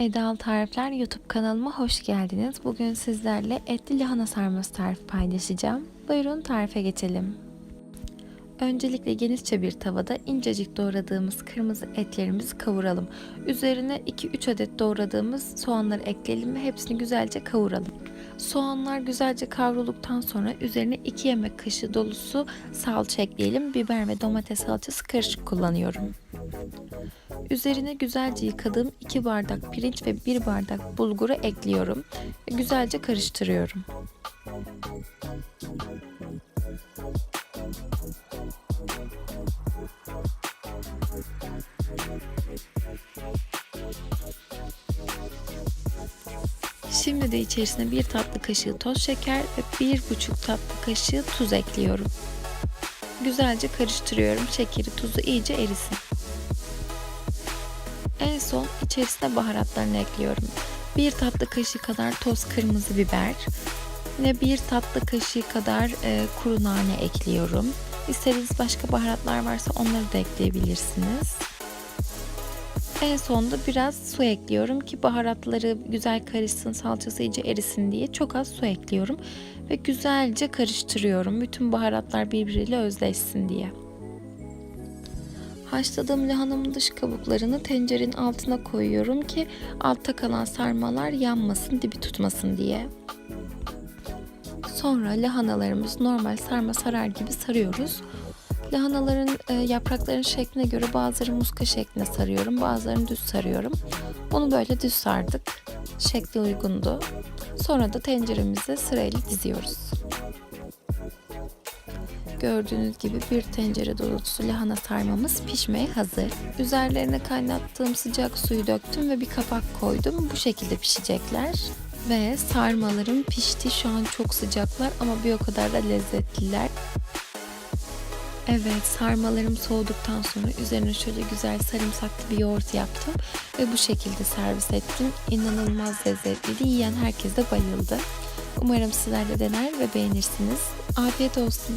Edal Tarifler YouTube kanalıma hoş geldiniz. Bugün sizlerle etli lahana sarması tarifi paylaşacağım. Buyurun tarife geçelim. Öncelikle genişçe bir tavada incecik doğradığımız kırmızı etlerimizi kavuralım. Üzerine 2-3 adet doğradığımız soğanları ekleyelim ve hepsini güzelce kavuralım. Soğanlar güzelce kavrulduktan sonra üzerine 2 yemek kaşığı dolusu salça ekleyelim. Biber ve domates salçası karışık kullanıyorum. Üzerine güzelce yıkadığım 2 bardak pirinç ve 1 bardak bulguru ekliyorum. Ve güzelce karıştırıyorum. Şimdi de içerisine bir tatlı kaşığı toz şeker ve bir buçuk tatlı kaşığı tuz ekliyorum. Güzelce karıştırıyorum. Şekeri, tuzu iyice erisin. En son içerisine baharatlarını ekliyorum. Bir tatlı kaşığı kadar toz kırmızı biber ve bir tatlı kaşığı kadar e, kuru nane ekliyorum. İstediğiniz başka baharatlar varsa onları da ekleyebilirsiniz. En sonunda biraz su ekliyorum ki baharatları güzel karışsın, salçası iyice erisin diye çok az su ekliyorum ve güzelce karıştırıyorum. Bütün baharatlar birbiriyle özleşsin diye. Haşladığım lahanamın dış kabuklarını tencerenin altına koyuyorum ki altta kalan sarmalar yanmasın, dibi tutmasın diye. Sonra lahanalarımızı normal sarma sarar gibi sarıyoruz. Lahanaların e, yaprakların şekline göre bazıları muska şeklinde sarıyorum, bazılarını düz sarıyorum. Onu böyle düz sardık. Şekli uygundu. Sonra da tenceremize sırayla diziyoruz. Gördüğünüz gibi bir tencere dolusu lahana sarmamız pişmeye hazır. Üzerlerine kaynattığım sıcak suyu döktüm ve bir kapak koydum. Bu şekilde pişecekler. Ve sarmalarım pişti. Şu an çok sıcaklar ama bir o kadar da lezzetliler. Evet sarmalarım soğuduktan sonra üzerine şöyle güzel sarımsaklı bir yoğurt yaptım ve bu şekilde servis ettim. İnanılmaz lezzetliydi. Yiyen herkes de bayıldı. Umarım sizler de dener ve beğenirsiniz. Afiyet olsun.